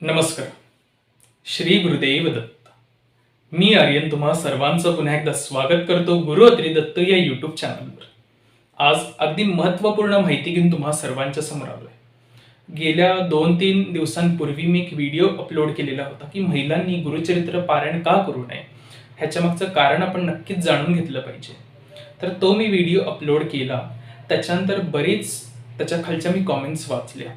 नमस्कार. श्री गुरुदेव दत्त. मी आर्यन तुम्हा सर्वांचं पुन्हा एकदा स्वागत करतो गुरु अत्री दत्त या यूट्यूब चॅनलवर आज अगदी महत्त्वपूर्ण माहिती घेऊन तुम्हा सर्वांच्या समोर आलो आहे गेल्या दोन तीन दिवसांपूर्वी मी एक व्हिडिओ अपलोड केलेला होता की महिलांनी गुरुचरित्र पारायण का करू नये? ह्याच्या मागचं कारण आपण नक्कीच जाणून घेतलं पाहिजे. तर तो मी व्हिडिओ अपलोड केला. त्याच्यानंतर बरीच त्याच्या खालच्या मी कॉमेंट्स वाचल्या.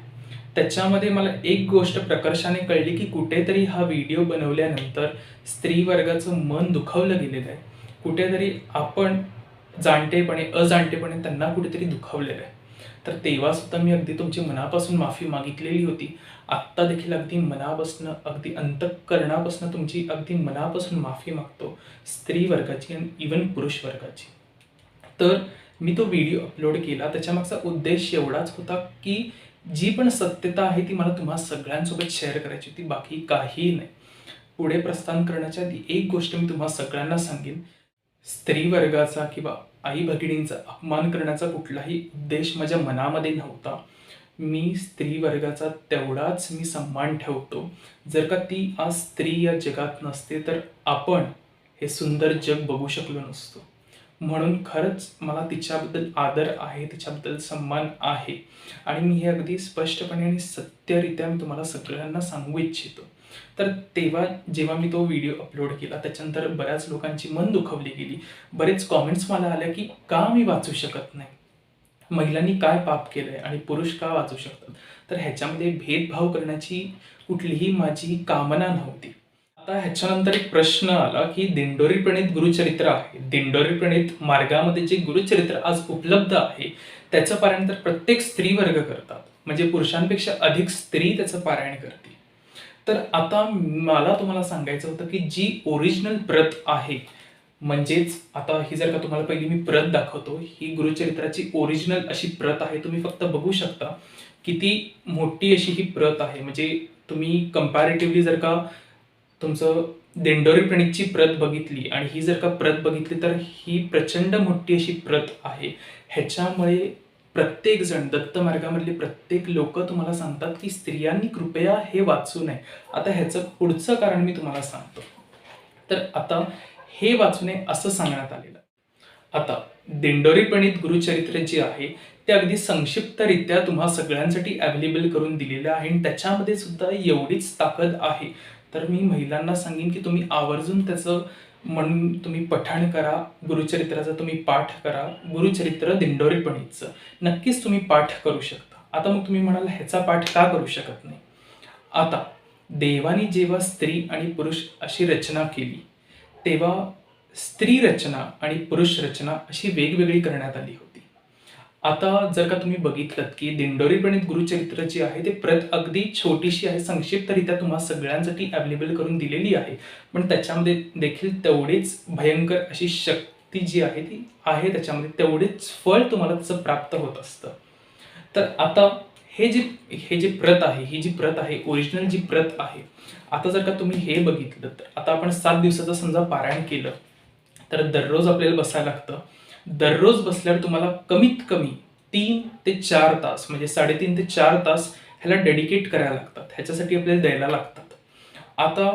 त्याच्यामध्ये मला एक गोष्ट प्रकर्षाने कळली की कुठेतरी हा व्हिडिओ बनवल्यानंतर स्त्री वर्गाचं मन दुखावलं गेलेलं आहे. कुठेतरी आपण जाणतेपणे अजाणतेपणे त्यांना कुठेतरी दुखावलेलं आहे. तर तेव्हा सुद्धा मी अगदी तुमची मनापासून माफी मागितलेली होती. आत्ता देखील अगदी मनापासून अगदी अंतःकरणापासून तुमची अगदी मनापासून माफी मागतो. स्त्री वर्गाची आणि इवन पुरुष वर्गाची तर मी तो व्हिडिओ अपलोड केला. त्याच्यामागचा उद्देश एवढाच होता की जी पण सत्यता आहे ती मला तुम्हा सगळ्यांसोबत शेअर करायची होती बाकी काही नाही. पुढे प्रस्थान करण्याच्या आधी एक गोष्ट मी तुम्हा सगळ्यांना सांगेन. स्त्री वर्गाचा किंवा आई भगिनींचा अपमान करण्याचा कुठलाही उद्देश माझ्या मनामध्ये नव्हता. मी स्त्री वर्गाचा तेवढाच मी सन्मान ठेवतो. जर का ती आज स्त्री या जगात नसते तर आपण हे सुंदर जग बघू शकलो नसतो. म्हणून खरंच मला तिच्याबद्दल आदर आहे तिच्याबद्दल सन्मान आहे. आणि मी हे अगदी स्पष्टपणे आणि सत्यरित्या मी तुम्हाला सगळ्यांना सांगू इच्छितो. तर तेव्हा जेव्हा मी तो व्हिडिओ अपलोड केला त्याच्यानंतर बऱ्याच लोकांची मन दुखवली गेली. बरेच कॉमेंट्स मला आल्या की का मी वाचू शकत नाही? महिलांनी काय पाप केलंय आणि पुरुष का वाचू शकतात? तर ह्याच्यामध्ये भेदभाव करण्याची कुठलीही माझी कामना नव्हती. आता ह्याच्यानंतर एक प्रश्न आला की दिंडोरी प्रणित गुरुचरित्र आहे. दिंडोरी प्रणित मार्गामध्ये जे गुरुचरित्र आज उपलब्ध आहे त्याचं पारायण तर प्रत्येक स्त्री वर्ग करतात. म्हणजे पुरुषांपेक्षा अधिक स्त्री त्याचं पारायण करते. तर आता मला तुम्हाला सांगायचं होतं की जी ओरिजिनल प्रत आहे म्हणजेच आता ही जर का तुम्हाला पहिली मी प्रत दाखवतो ही गुरुचरित्राची ओरिजिनल अशी प्रत आहे तुम्ही फक्त बघू शकता किती मोठी अशी ही प्रत आहे. म्हणजे तुम्ही कंपॅरेटिव्हली जर का तुमचं दिंडोरी प्रणितची प्रत बघितली आणि ही जर का प्रत बघितली तर ही प्रचंड मोठी अशी प्रत आहे. ह्याच्यामुळे प्रत्येक जण दत्त मार्गामधले प्रत्येक लोक तुम्हाला सांगतात की स्त्रियांनी कृपया हे वाचू नये. आता ह्याचं पुढचं कारण मी तुम्हाला सांगतो. तर आता हे वाचू नये असं सांगण्यात आलेलं आता दिंडोरी प्रणित गुरुचरित्र जे आहे ते अगदी संक्षिप्तरित्या तुम्हा सगळ्यांसाठी अवेलेबल करून दिलेलं आहे आणि त्याच्यामध्ये सुद्धा एवढीच ताकद आहे. तर मी महिलांना सांगेन की तुम्ही आवर्जून त्याचं म्हणून तुम्ही पठण करा गुरुचरित्राचा तुम्ही पाठ करा गुरुचरित्र दिंडोरीपणीचं. नक्कीच तुम्ही पाठ करू शकता. आता मग तुम्ही म्हणाल ह्याचा पाठ का करू शकत नाही? आता देवानी जेव्हा स्त्री आणि पुरुष अशी रचना केली तेव्हा स्त्री रचना आणि पुरुष रचना अशी वेगवेगळी करण्यात आली होती. आता जर का तुम्ही बघितलं की दिंडोरी प्रणित गुरुचरित्र जी आहे ते प्रत अगदी छोटीशी आहे संक्षिप्तरित्या तुम्हाला सगळ्यांसाठी अवेलेबल करून दिलेली आहे. पण त्याच्यामध्ये देखील तेवढीच भयंकर अशी शक्ती जी आहे ती आहे त्याच्यामध्ये. तेवढेच फळ तुम्हाला त्याचं प्राप्त होत असतं. तर आता हे जे हे जे प्रत आहे ही जी प्रत आहे ओरिजिनल जी प्रत आहे आता जर का तुम्ही हे बघितलं तर आता आपण सात दिवसाचं समजा पारायण केलं तर दररोज आपल्याला बसायला लागतं. दररोज बसल्यावर तुम्हाला कमीत कमी तीन ते चार तास म्हणजे साडेतीन ते चार तास ह्याला डेडिकेट करायला लागतात. ह्याच्यासाठी आपल्याला द्यायला लागतात. आता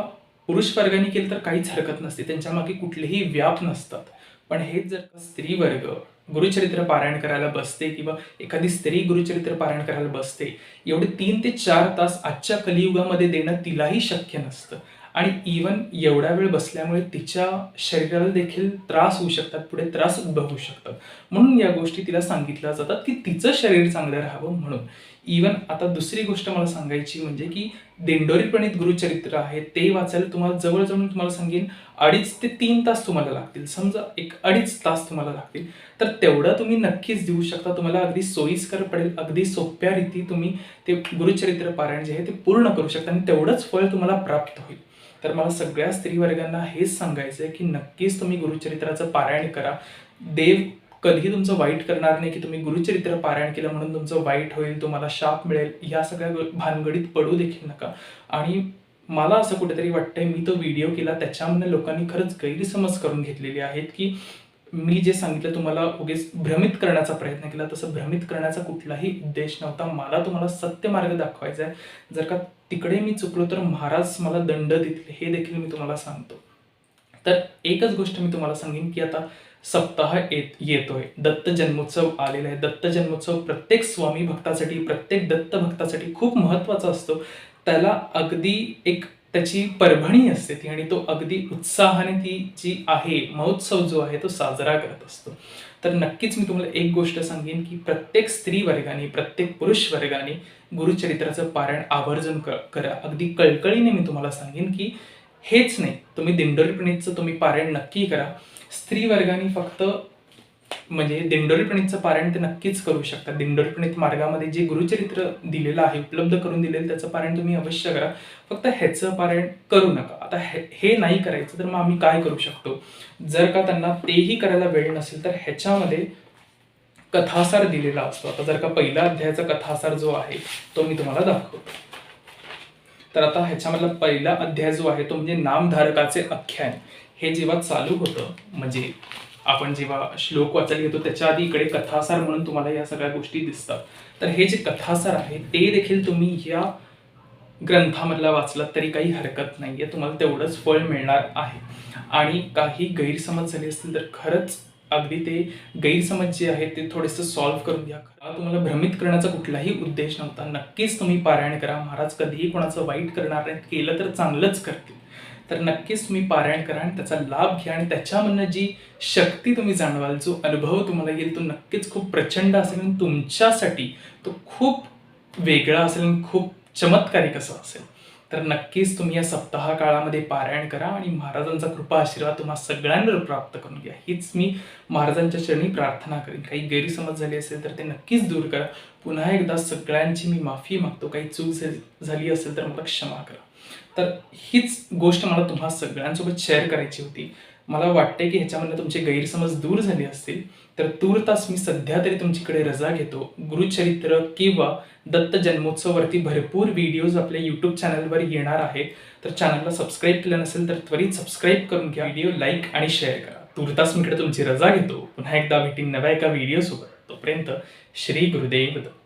पुरुष वर्गाने केलं तर काहीच हरकत नसते. त्यांच्या मागे कुठलेही व्याप नसतात. पण हेच जर का स्त्री वर्ग गुरुचरित्र पारायण करायला बसते किंवा एखादी स्त्री गुरुचरित्र पारायण करायला बसते एवढे तीन ते चार तास आजच्या कलियुगामध्ये देणं तिलाही शक्य नसतं. आणि इवन एवढा वेळ बसल्यामुळे तिच्या शरीराला देखील त्रास होऊ शकतात पुढे त्रास उद्भवू शकतात. म्हणून या गोष्टी तिला सांगितल्या जातात की तिचं शरीर चांगलं राहावं म्हणून. इवन आता दुसरी गोष्ट मला सांगायची म्हणजे की दिंडोरी प्रणित गुरुचरित्र आहे ते वाचायला तुम्हाला जवळजवळ तुम्हाला सांगेन अडीच ते तीन तास तुम्हाला लागतील. समजा एक अडीच तास तुम्हाला लागतील. तर तेवढं तुम्ही नक्कीच देऊ शकता. तुम्हाला अगदी सोयीस्कर पडेल अगदी सोप्या रीती तुम्ही ते गुरुचरित्र पारायण जे आहे ते पूर्ण करू शकता आणि तेवढंच फळ तुम्हाला प्राप्त होईल. तर मला सगळ्या स्त्रीवर्गांना हेच सांगायचं आहे की नक्कीच तुम्ही गुरुचरित्राचं पारायण करा. देव कधी तुमचं वाईट करणार नाही की तुम्ही गुरुचरित्र पारायण केलं म्हणून तुमचं वाईट होईल तुम्हाला शाप मिळेल ह्या सगळ्या भानगडीत पडू देखील नका. आणि मला असं कुठेतरी वाटतंय मी तो व्हिडिओ केला त्याच्यामुळे लोकांनी खरंच गैरसमज करून घेतलेली आहेत की मी जे सांगितलं तुम्हाला उगीच भ्रमित करण्याचा प्रयत्न केला तसं भ्रमित करण्याचा कुठलाही उद्देश नव्हता. मला तुम्हाला सत्य मार्ग दाखवायचा आहे. जर का तिकडे मी चुकलो तर महाराज मला दंड देतील. हे देखील मी तुम्हाला सांगतो. तर एकच गोष्ट मी तुम्हाला सांगेन की आता सप्ताह येत येतोय. दत्त जन्मोत्सव आलेला आहे. दत्त जन्मोत्सव प्रत्येक स्वामी भक्तासाठी प्रत्येक दत्त भक्तासाठी खूप महत्त्वाचा असतो. त्याला अगदी एक त्याची परभणी असते ती आणि तो अगदी उत्साहाने ती जी आहे महोत्सव जो आहे तो साजरा करत असतो. तर नक्कीच मी तुम्हाला एक गोष्ट सांगेन की प्रत्येक स्त्री वर्गाने प्रत्येक पुरुष वर्गाने गुरुचरित्राचं पारायण आवर्जून क- करा. अगदी कळकळीने मी तुम्हाला सांगेन की हेच नाही. तुम्ही दिंडोरीपणीचं तुम्ही पारायण नक्की करा. स्त्री वर्गाने फक्त म्हणजे दिंडोरीपणीचं पारायण ते नक्कीच करू शकता. दिंडोरीपणीत मार्गामध्ये जे गुरुचरित्र दिलेलं आहे उपलब्ध करून दिलेलं त्याचं पारायण तुम्ही अवश्य करा. फक्त ह्याचं पारायण करू नका. आता हे हे नाही करायचं तर मग आम्ही काय करू शकतो? जर का त्यांना तेही करायला वेळ नसेल तर ह्याच्यामध्ये कथासार दिलेला असतो. आता जर का पहिला अध्यायाचा कथासार जो आहे तो मी तुम्हाला दाखवतो. तर आता ह्याच्यामधला पहिला अध्याय जो आहे तो म्हणजे नामधारकाचे आख्यान. हे जेव्हा चालू होतं म्हणजे आपण जेव्हा श्लोक वाचायला घेतो त्याच्या आधी इकडे कथासार म्हणून तुम्हाला या सगळ्या गोष्टी दिसतात. तर हे जे कथासार आहे ते देखील तुम्ही या ग्रंथामधला वाचलात तरी काही हरकत नाही आहे तुम्हाला तेवढंच फळ मिळणार आहे. आणि काही गैरसमज झाले असतील तर खरंच अगदी ते गैरसमज जे आहेत ते थोडेसे सॉल्व्ह करून घ्या तुम्हाला भ्रमित करण्याचा कुठलाही उद्देश नव्हता. नक्कीच तुम्ही पारायण करा. महाराज कधीही कोणाचं वाईट करणार नाहीत केलं तर चांगलंच करतील. तर नक्कीच तुम्ही पारायण करा आणि त्याचा लाभ घ्या आणि त्याच्यामधनं जी शक्ती तुम्ही जाणवाल जो अनुभव तुम्हाला येईल तो नक्कीच खूप प्रचंड असेल आणि तुमच्यासाठी तो खूप वेगळा असेल आणि खूप चमत्कारिक असं असेल. तर नक्कीच तुम्ही या सप्ताह काळामध्ये पारायण करा आणि महाराजांचा कृपा आशीर्वाद तुम्हा सगळ्यांवर प्राप्त करून घ्या. हीच मी महाराजांच्या चरणी प्रार्थना करेन. काही गैरसमज झाले असेल तर ते नक्कीच दूर करा. पुन्हा एकदा सगळ्यांची मी माफी मागतो. काही चूक झाली- असेल तर मला क्षमा करा. तर हीच गोष्ट मला तुम्हा सगळ्यांसोबत शेअर करायची होती. मला वाटते की ह्याच्यामधनं तुमचे गैरसमज दूर झाले असतील तर तूर्तास मी सध्या तरी तुमच्याकडे रजा घेतो. गुरुचरित्र किंवा दत्त जन्मोत्सववरती भरपूर व्हिडिओज आपल्या यूट्यूब चॅनलवर येणार आहेत. तर चॅनलला सबस्क्राईब केलं नसेल तर त्वरित सबस्क्राईब करून घ्या. व्हिडिओ लाईक आणि शेअर करा. तूर्तास मी इकडे तुमची रजा घेतो. पुन्हा एकदा भेटीन नव्या एका व्हिडिओसोबत तोपर्यंत श्री गुरुदेव दत्त.